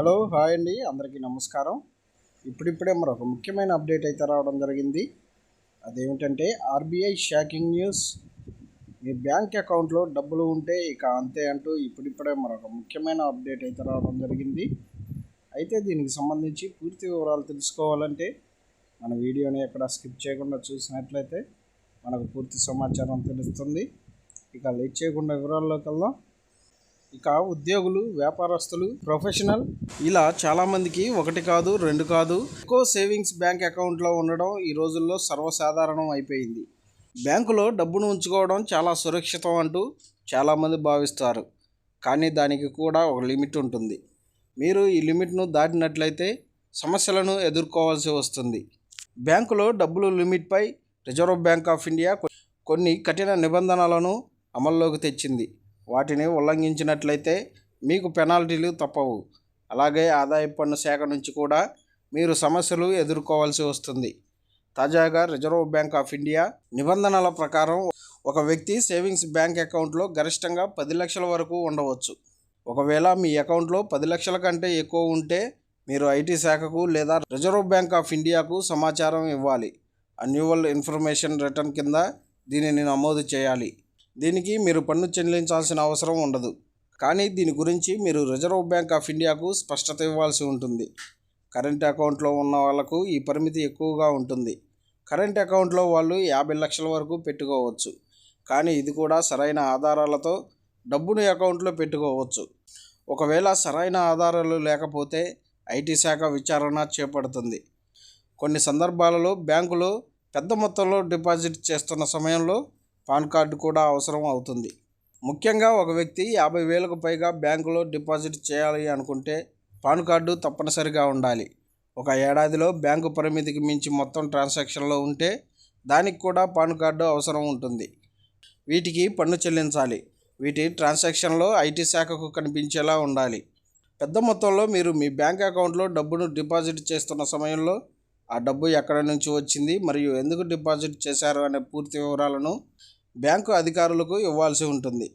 Hello hi అండి. అందరికీ నమస్కారం. ఇప్పుడిప్పుడే మరొక ముఖ్యమైన అప్డేట్ అయితే రావడం జరిగింది. అదేమిటంటే ఆర్బీఐ షాకింగ్ న్యూస్. మీ బ్యాంక్ అకౌంట్లో డబ్బులు ఉంటే ఇక అంతే అంటూ ఇప్పుడిప్పుడే మరొక ముఖ్యమైన అప్డేట్ అయితే రావడం జరిగింది. అయితే దీనికి సంబంధించి పూర్తి వివరాలు తెలుసుకోవాలంటే మన వీడియోని ఎక్కడ స్కిప్ చేయకుండా చూసినట్లయితే మనకు పూర్తి సమాచారం తెలుస్తుంది. ఇక లేట్ చేయకుండా వివరాల్లోకి వెళ్దాం. ఇక ఉద్యోగులు వ్యాపారస్తులు ప్రొఫెషనల్ ఇలా చాలామందికి ఒకటి కాదు రెండు కాదు. ఎక్కువ సేవింగ్స్ బ్యాంక్ అకౌంట్లో ఉండడం ఈ రోజుల్లో సర్వసాధారణం అయిపోయింది. బ్యాంకులో డబ్బును ఉంచుకోవడం చాలా సురక్షితం అంటూ చాలామంది భావిస్తారు. కానీ దానికి కూడా ఒక లిమిట్ ఉంటుంది. మీరు ఈ లిమిట్ను దాటినట్లయితే సమస్యలను ఎదుర్కోవాల్సి వస్తుంది. బ్యాంకులో డబ్బులు లిమిట్పై రిజర్వ్ బ్యాంక్ ఆఫ్ ఇండియా కొన్ని కఠిన నిబంధనలను అమల్లోకి తెచ్చింది. వాటిని ఉల్లంఘించినట్లయితే మీకు పెనాల్టీలు తప్పవు. అలాగే ఆదాయ పన్ను శాఖ నుంచి కూడా మీరు సమస్యలు ఎదుర్కోవాల్సి వస్తుంది. తాజాగా రిజర్వ్ బ్యాంక్ ఆఫ్ ఇండియా నిబంధనల ప్రకారం ఒక వ్యక్తి సేవింగ్స్ బ్యాంక్ అకౌంట్లో గరిష్టంగా పది లక్షల వరకు ఉండవచ్చు. ఒకవేళ మీ అకౌంట్లో పది లక్షల కంటే ఎక్కువ ఉంటే మీరు ఐటీ శాఖకు లేదా రిజర్వ్ బ్యాంక్ ఆఫ్ ఇండియాకు సమాచారం ఇవ్వాలి. అన్యువల్ ఇన్ఫర్మేషన్ రిటర్న్ కింద దీనిని నమోదు చేయాలి. దీనికి మీరు పన్ను చెల్లించాల్సిన అవసరం ఉండదు. కానీ దీని గురించి మీరు రిజర్వ్ బ్యాంక్ ఆఫ్ ఇండియాకు స్పష్టత ఇవ్వాల్సి ఉంటుంది. కరెంట్ అకౌంట్లో ఉన్న వాళ్ళకు ఈ పరిమితి ఎక్కువగా ఉంటుంది. కరెంట్ అకౌంట్లో వాళ్ళు యాభై లక్షల వరకు పెట్టుకోవచ్చు. కానీ ఇది కూడా సరైన ఆధారాలతో డబ్బును అకౌంట్లో పెట్టుకోవచ్చు. ఒకవేళ సరైన ఆధారాలు లేకపోతే ఐటీ శాఖ విచారణ చేపడుతుంది. కొన్ని సందర్భాలలో బ్యాంకులు పెద్ద మొత్తంలో డిపాజిట్ చేస్తున్న సమయంలో పాన్ కార్డు కూడా అవసరం అవుతుంది. ముఖ్యంగా ఒక వ్యక్తి యాభై వేలకు పైగా బ్యాంకులో డిపాజిట్ చేయాలి అనుకుంటే పాన్ కార్డు తప్పనిసరిగా ఉండాలి. ఒక ఏడాదిలో బ్యాంకు పరిమితికి మించి మొత్తం ట్రాన్సాక్షన్లో ఉంటే దానికి కూడా పాన్ కార్డు అవసరం ఉంటుంది. వీటికి పన్ను చెల్లించాలి. వీటి ట్రాన్సాక్షన్లో ఐటీ శాఖకు కనిపించేలా ఉండాలి. పెద్ద మొత్తంలో మీరు మీ బ్యాంక్ అకౌంట్లో డబ్బును డిపాజిట్ చేస్తున్న సమయంలో ఆ డబ్బు ఎక్కడ నుంచి వచ్చింది మరియు ఎందుకు డిపాజిట్ చేశారు అనే పూర్తి వివరాలను బ్యాంకు అధికారులకు ఇవ్వాల్సి ఉంటుంది.